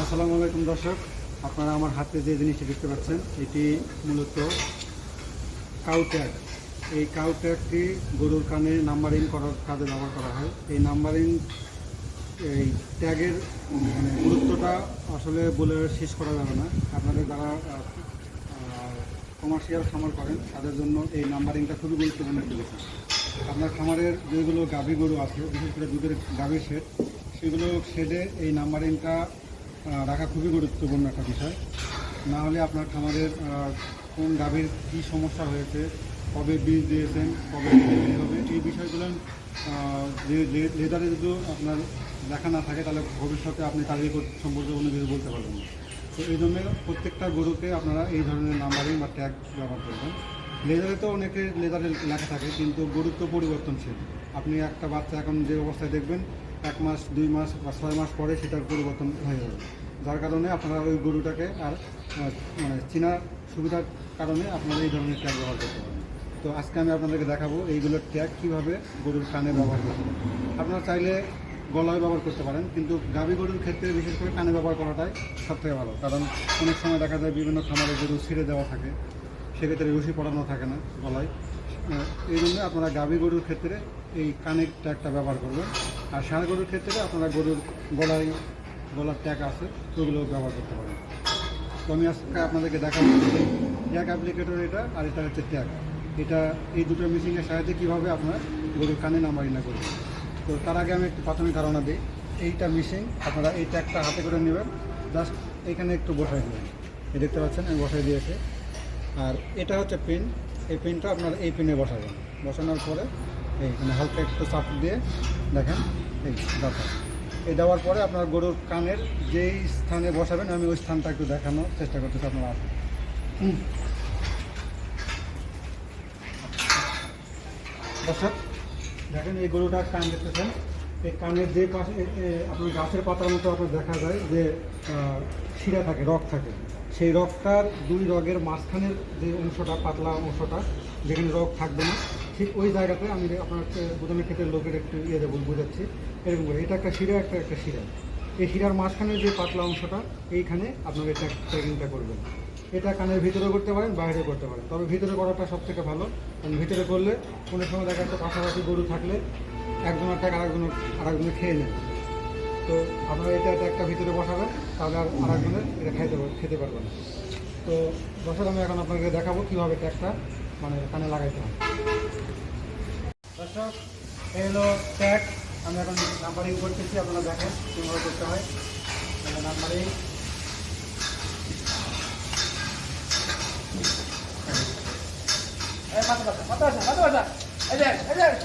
আসসালামু আলাইকুম দর্শক, আপনারা আমার হাতে যে জিনিসটি দেখতে পাচ্ছেন, এটি মূলত কাউ ট্যাগ এই কাউ ট্যাগটি গরুর কানে নাম্বারিং করার কাজে ব্যবহার করা হয়। এই নাম্বারিং এই ট্যাগের মানে গুরুত্বটা আসলে বলে শেষ করা যাবে না। আপনাদের যারা কমার্শিয়াল খামার করেন, তাদের জন্য এই নাম্বারিংটা খুবই গুরুত্বপূর্ণ একটি বিষয় আপনার খামারের যেগুলো গাভী গরু আছে, বিশেষ করে দুধের গাভীর শেড সেগুলো শেডে এই নাম্বারিংটা রাখা খুবই গুরুত্বপূর্ণ একটা বিষয়। না হলে আপনার খামারের কোন গাভীর কী সমস্যা হয়েছে, কবে বীজ দিয়েছেন, কবে হবে, এই বিষয়গুলো লেদারে যদি আপনার লেখা না থাকে, তাহলে ভবিষ্যতে আপনি তারিখ সম্পর্কে কোনো কিছু বলতে পারবেন না। তো এই জন্য প্রত্যেকটা গরুকে আপনারা এই ধরনের নাম্বারিং বা ট্যাগ ব্যবহার করবেন। লেদারে তো অনেকে লেদারে লেখা থাকে, কিন্তু গুরুত্ব পরিবর্তনশীল। আপনি একটা বাচ্চা এখন যে অবস্থায় দেখবেন, এক মাস, দুই মাস বা ছয় মাস পরে সেটার পরিবর্তন হয়ে যাবে। যার কারণে আপনারা ওই গরুটাকে আর মানে চেনার সুবিধার কারণে আপনারা এই ধরনের ট্যাগ ব্যবহার করতে পারেন তো আজকে আমি আপনাদেরকে দেখাবো এইগুলোর ট্যাগ কীভাবে গরুর কানে ব্যবহার করতে পারেন আপনারা চাইলে গলায় ব্যবহার করতে পারেন, কিন্তু গাভী গরুর ক্ষেত্রে বিশেষ করে কানে ব্যবহার করাটাই সবথেকে ভালো। কারণ অনেক সময় দেখা যায় বিভিন্ন খামারে গরু ছিঁড়ে দেওয়া থাকে, সেক্ষেত্রে রশি পড়ানো থাকে না গলায়। এই জন্য আপনারা গাভী গরুর ক্ষেত্রে এই কানের ট্যাগটা ব্যবহার করবেন। আর ষাঁড় গরুর ক্ষেত্রে আপনারা গরুর গলায়, গলার ট্যাগ আছে সেগুলো ব্যবহার করতে পারেন। তো আমি আজকে আপনাদেরকে দেখাবো ট্যাগ অ্যাপ্লিকেটর এটা আর এটা হচ্ছে ট্যাগ। এটা এই দুটো মেশিনের সাহায্যে কীভাবে আপনার গরুর কানে নাম্বারিং না করবেন। তো তার আগে আমি একটু প্রাথমিক ধারণা দিই। এইটা মেশিন আপনারা এই ট্যাগটা হাতে করে নেবেন। জাস্ট এখানে একটু বসাই দেবেন। এই দেখতে পাচ্ছেন, আমি বসাই দিয়েছি। আর এটা হচ্ছে পেন এই পেনটা আপনারা এই পেনে বসাবেন। বসানোর পরে এই মানে হালকা একটু চাপ দিয়ে দেখেন, এই দাঁতা এই দেওয়ার পরে আপনার গরুর কানের যেই স্থানে বসাবেন, আমি ওই স্থানটা একটু দেখানোর চেষ্টা করতেছি আপনারা। আসুন। দর্শক দেখেন এই গরুটার কান দেখতেছেন। এই কানের যে পাশে আপনার গাছের পাতার মতো আপনার দেখা যায় যে শিরা থাকে, রক থাকে। সেই রকটার দুই রগের মাঝখানের যে অংশটা, পাতলা অংশটা, যেখানে রক থাকবে না, ঠিক ওই জায়গাতে আমি আপনার বোধনের ক্ষেত্রে লোকের একটু ইয়ে দেবো বুঝাচ্ছি। এরকম করে। এটা একটা শিরা, একটা একটা শিরা। এই শিরার মাঝখানের যে পাতলা অংশটা, এইখানে আপনার এটা ট্রেকিংটা করবেন। এটা কানের ভিতরে করতে পারেন, বাইরে করতে পারেন। তবে ভিতরে করাটা সব থেকে ভালো। কারণ ভিতরে করলে কোনো সময় দেখা যাচ্ছে পাশাপাশি গরু থাকলে একজনের টাকা আরেকজনের আরেকজনে খেয়ে নেয় তো আপনারা এটা একটা ভিতরে বসাবেন, তাহলে আর আরেকজনের এটা খাইতে খেতে পারবেন তো দর্শক আমি এখন আপনাকে দেখাবো কীভাবে ট্যাগটা মানে কানে লাগাইতে হয়। দর্শক এই হলো ট্যাগ। আমি এখন নাম্বারিং করতেছি আপনারা দেখেন কীভাবে করতে হয়। নাম্বারিং।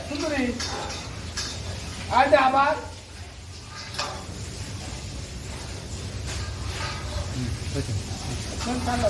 সুন্দরী আর আবার। ঠান্ডা